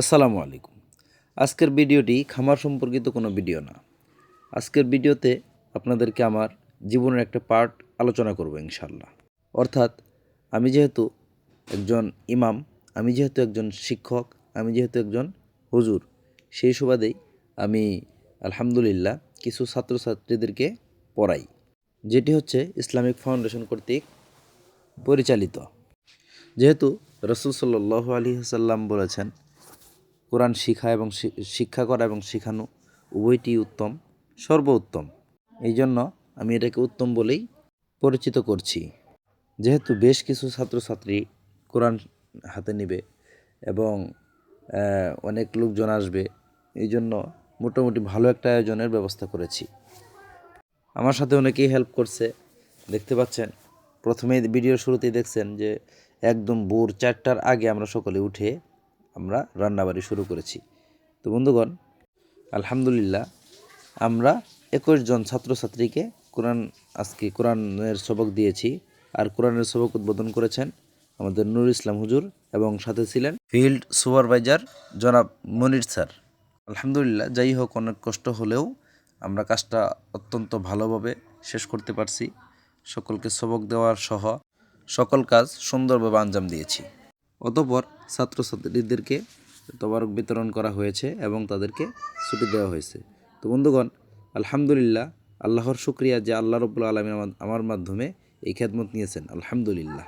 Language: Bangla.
আসসালামু আলাইকুম। আজকের ভিডিওটি খামার সম্পর্কিত কোনো ভিডিও না। আজকের ভিডিওতে আপনাদেরকে আমার জীবনের একটা পার্ট আলোচনা করব ইনশাল্লাহ অর্থাৎ আমি যেহেতু একজন ইমাম, আমি যেহেতু একজন শিক্ষক, আমি যেহেতু একজন হুজুর, সেই সুবাদেই আমি আলহামদুলিল্লাহ কিছু ছাত্রছাত্রীদেরকে পড়াই, যেটি হচ্ছে ইসলামিক ফাউন্ডেশন কর্তৃক পরিচালিত। যেহেতু রসুল সাল্লাহ আলী সাল্লাম বলেছেন কোরআন শিখা এবং শিক্ষা করা এবং শেখানো উভয়টি উত্তম, সর্বোত্তম। এই জন্য আমি এটাকে উত্তম বলেই পরিচিত করছি। যেহেতু বেশ কিছু ছাত্রছাত্রী কোরআন হাতে নেবে এবং অনেক লোকজন আসবে, এই জন্য মোটামুটি ভালো একটা আয়োজনের ব্যবস্থা করেছি। আমার সাথে অনেকেই হেল্প করছে। দেখতে পাচ্ছেন প্রথমে ভিডিওর শুরুতেই দেখছেন যে একদম ভোর চারটার আগে আমরা সকলে উঠে আমরা রান্নাবাড়ি শুরু করেছি। তো বন্ধুগণ, আলহামদুলিল্লাহ আমরা একুশ জন ছাত্রছাত্রীকে কোরআন, আজকে কোরআনের সবক দিয়েছি আর কোরআনের সবক উদ্বোধন করেছেন আমাদের নুর ইসলাম হুজুর এবং সাথে ছিলেন ফিল্ড সুপারভাইজার জনাব মনির স্যার। আলহামদুলিল্লাহ, যাই হোক, অনেক কষ্ট হলেও আমরা কাজটা অত্যন্ত ভালোভাবে শেষ করতে পারছি। সকলকে সবক দেওয়ার সহ সকল কাজ সুন্দরভাবে আঞ্জাম দিয়েছি। অতপর ছাত্রছাত্রীদেরকে তবারক বিতরণ করা হয়েছে এবং তাদেরকে ছুটি দেওয়া হয়েছে। তো বন্ধুগণ, আলহামদুলিল্লাহ, আল্লাহর শুক্রিয়া যে আল্লাহ রবুল্লা আলমী আমার মাধ্যমে এই খেদমত নিয়েছেন। আলহামদুলিল্লাহ।